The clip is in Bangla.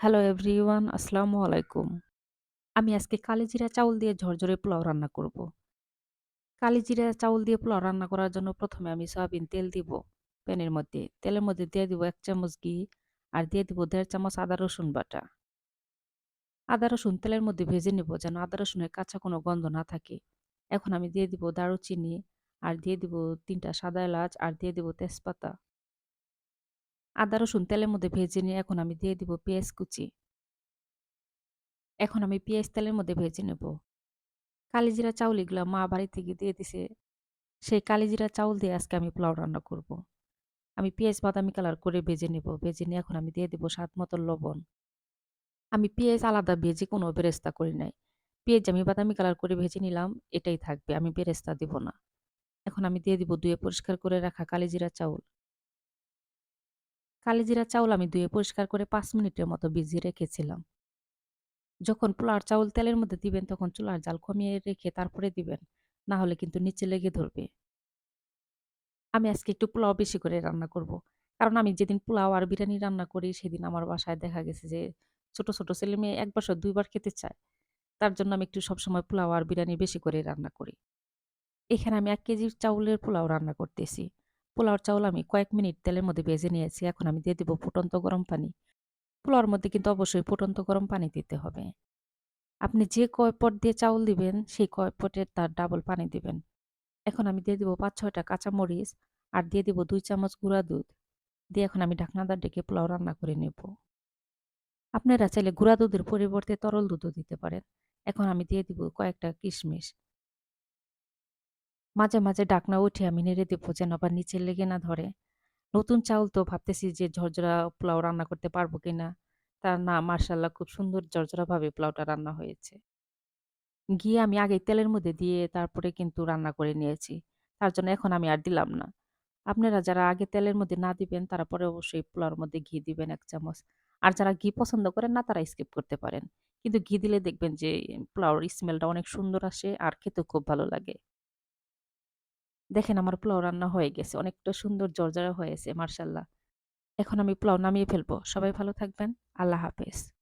হ্যালো এভরিওয়ান, আসসালামু আলাইকুম। আমি আজকে কালিজিরা চাউল দিয়ে ঝরঝরে পোলাও রান্না করব। কালিজিরা চাউল দিয়ে পোলাও রান্না করার জন্য প্রথমে আমি সয়াবিন তেল দিব প্যানের মধ্যে। তেলের মধ্যে দিয়ে দিব এক চামচ ঘি আর দিয়ে দিব দেড় চামচ আদা রসুন বাটা। আদা রসুন তেলের মধ্যে ভেজে নেব যেন আদা রসুনের কাঁচা কোনো গন্ধ না থাকে। এখন আমি দিয়ে দিব দারুচিনি আর দিয়ে দিব তিনটা সাদা এলাচ আর দিয়ে দিব তেজপাতা। আদা রসুন তেলের মধ্যে ভেজে নিয়ে এখন আমি দিয়ে দিব পেঁয়াজ কুচি। এখন আমি পেঁয়াজ তেলের মধ্যে ভেজে নেব। কালিজিরা চাউল এগুলা মা বাড়ি থেকে দিয়ে দিছে। সেই কালিজিরা চাউল দিয়ে আজকে আমি পোলাও রান্না করব। আমি পেঁয়াজ বাদামি কালার করে ভেজে নেব। ভেজে নিয়ে এখন আমি দিয়ে দেব স্বাদ মতো লবণ। আমি পেঁয়াজ আলাদা ভেজে কোনো বেরেস্তা করি নাই। পেঁয়াজ আমি বাদামি কালার করে ভেজে নিলাম, এটাই থাকবে। আমি বেরেস্তা দিব না। এখন আমি দিয়ে দিব দুয়ে পরিষ্কার করে রাখা কালিজিরা চাউল। কালিজিরা চাউল আমি ধুয়ে পরিষ্কার করে পাঁচ মিনিটের মতো ভিজিয়ে রেখেছিলাম। যখন পোলাওর চাউল তেলের মধ্যে দিবেন তখন চুলার জাল কমিয়ে রেখে তারপরে দিবেন। না হলে কিন্তু নিচে লেগে ধরবে। আমি আজকে একটু পোলাও বেশি করে রান্না করব। কারণ আমি যেদিন পোলাও আর বিরিয়ানি রান্না করি সেদিন আমার বাসায় দেখা গেছে যে ছোট, ছোট ছেলেমেয়ে ১ বছর দুইবার খেতে চায়। তার জন্য আমি একটু সবসময় পোলাও আর বিরিয়ানি বেশি করে রান্না করি। এখানে আমি এক কেজি চাউলের পোলাও রান্না করতেছি। পোলাওর চাউল আমি কয়েক মিনিট তেলের মধ্যে ভেজে নিয়েছি। এখন আমি দিয়ে দেব ফুটন্ত গরম পানি। পোলাওর মধ্যে কিন্তু অবশ্যই ফুটন্ত গরম পানি দিতে হবে। আপনি যে কয়পট দিয়ে চাউল দিবেন, সেই কয় পটের তার ডাবল পানি দিবেন। এখন আমি দিয়ে দিব ৫-৬ টা কাঁচামরিচ আর দিয়ে দিব দুই চামচ গুঁড়া দুধ। দিয়ে এখন আমি ঢাকনাটা ডেকে পোলাও রান্না করে নেব। আপনারা চাইলে গুঁড়া দুধের পরিবর্তে তরল দুধও দিতে পারেন। এখন আমি দিয়ে দিব কয়েকটা কিশমিশ। মাঝে, মাঝে ডাকনা উঠে আমি নেড়ে দেব যেন আবার নিচে লেগে না ধরে। নতুন চাউল তো ভাবতেছি যে ঝরঝরা পোলাও রান্না করতে পারব কিনা। তা না মাশাআল্লাহ খুব সুন্দর ঝরঝরাভাবে পোলাওটা রান্না হয়েছে। গিয়ে আমি আগে তেলের মধ্যে দিয়ে তারপরে কিন্তু রান্না করে নিয়েছি। তার জন্য এখন আমি আর দিলাম না। আপনারা যারা আগে তেলের মধ্যে না দিবেন তারা পরে অবশ্যই পোলাওর মধ্যে ঘি দিবেন এক চামচ। আর যারা ঘি পছন্দ করেন না তারা স্কিপ করতে পারেন। কিন্তু ঘি দিলে দেখবেন যে পোলাওর স্মেলটা অনেক সুন্দর আসে আর খেতেও খুব ভালো লাগে। দেখেন আমার পোলাও রান্না হয়ে গেছে। অনেকটা সুন্দর জর্জরা হয়েছে মার্শাল্লাহ এখন আমি পোলাও নামিয়ে ফেলব। সবাই ভালো থাকবেন। আল্লাহ হাফেজ।